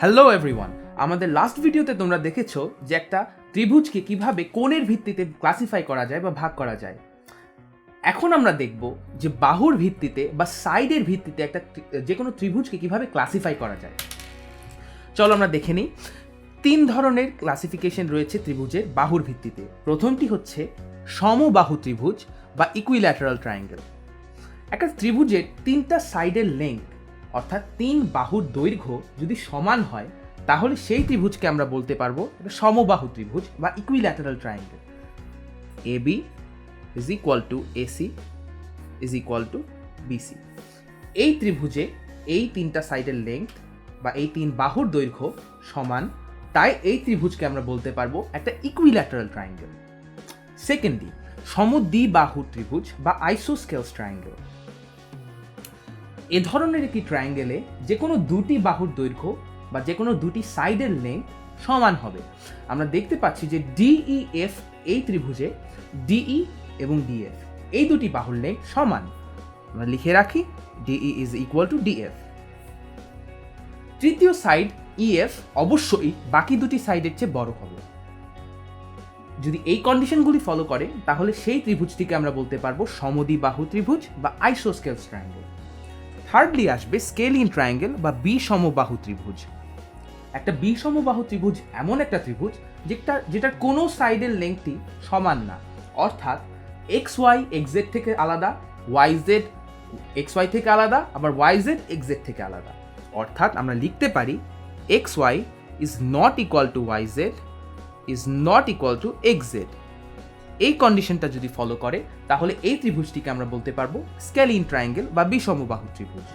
Hello everyone আমাদের last ভিডিওতে তোমরা দেখেছ যে একটা ত্রিভুজকে কীভাবে কোণের ভিত্তিতে ক্লাসিফাই করা যায় বা ভাগ করা যায়। এখন আমরা দেখব যে বাহুর ভিত্তিতে বা সাইডের ভিত্তিতে একটা যে কোনো ত্রিভুজকে কীভাবে ক্লাসিফাই করা যায়। চলো আমরা দেখে নিই। তিন ধরনের ক্লাসিফিকেশন রয়েছে ত্রিভুজের বাহুর ভিত্তিতে। প্রথমটি হচ্ছে সমবাহু ত্রিভুজ বা ইকুইল্যাটারাল ট্রায়াঙ্গেল একটা ত্রিভুজের তিনটা সাইডের লেংথ অর্থাৎ তিন বাহুর দৈর্ঘ্য যদি সমান হয়, তাহলে সেই ত্রিভুজকে আমরা বলতে পারব সমবাহু ত্রিভুজ বা equilateral triangle A B is equal to AC is equal to BC এই ত্রিভুজে এই তিনটা সাইডের লেংথ বা এই তিন বাহুর দৈর্ঘ্য সমান, তাই এই ত্রিভুজকে আমরা বলতে পারব একটা ইকুইল্যাটারাল ট্রায়াঙ্গেল সেকেন্ডলি সমদ্বিবাহু ত্রিভুজ বা আইসোস্কেলস ট্রায়াঙ্গেল এ ধরনের একটি ট্রায়াঙ্গেলে যে কোনো দুটি বাহুর দৈর্ঘ্য বা যে কোনো দুটি সাইডের লেন্থ সমান হবে। আমরা দেখতে পাচ্ছি যে ডিইএফ এই ত্রিভুজে ডিই এবং ডিএফ এই দুটি বাহুর লেন্থ সমান। আমরা লিখে রাখি DE is equal to DF তৃতীয় সাইড ইএফ অবশ্যই বাকি দুটি সাইডের চেয়ে বড় হবে। যদি এই কন্ডিশনগুলি ফলো করে, তাহলে সেই ত্রিভুজটিকে আমরা বলতে পারব সমদ্বিবাহু ত্রিভুজ বা আইসোস্কেলস ট্রায়াঙ্গেল থার্ডলি আসবে স্কেলিন ট্রায়াঙ্গেল বা বি সমবাহু ত্রিভুজ। একটা বি সমবাহু ত্রিভুজ এমন একটা ত্রিভুজ যেটা, যেটার কোনো সাইডের লেংথটি সমান না। অর্থাৎ এক্স ওয়াই এক্সেড থেকে আলাদা ওয়াই জেড এক্স ওয়াই থেকে আলাদা, আবার ওয়াই জেড এক্সেড থেকে আলাদা। অর্থাৎ আমরা লিখতে পারি X Y is not equal to Y Z is not equal to X Z এই কন্ডিশনটা যদি ফলো করে, তাহলে এই ত্রিভুজটিকে আমরা বলতে পারব স্কেলিন ট্রায়াঙ্গেল বা বিষমবাহু ত্রিভুজ।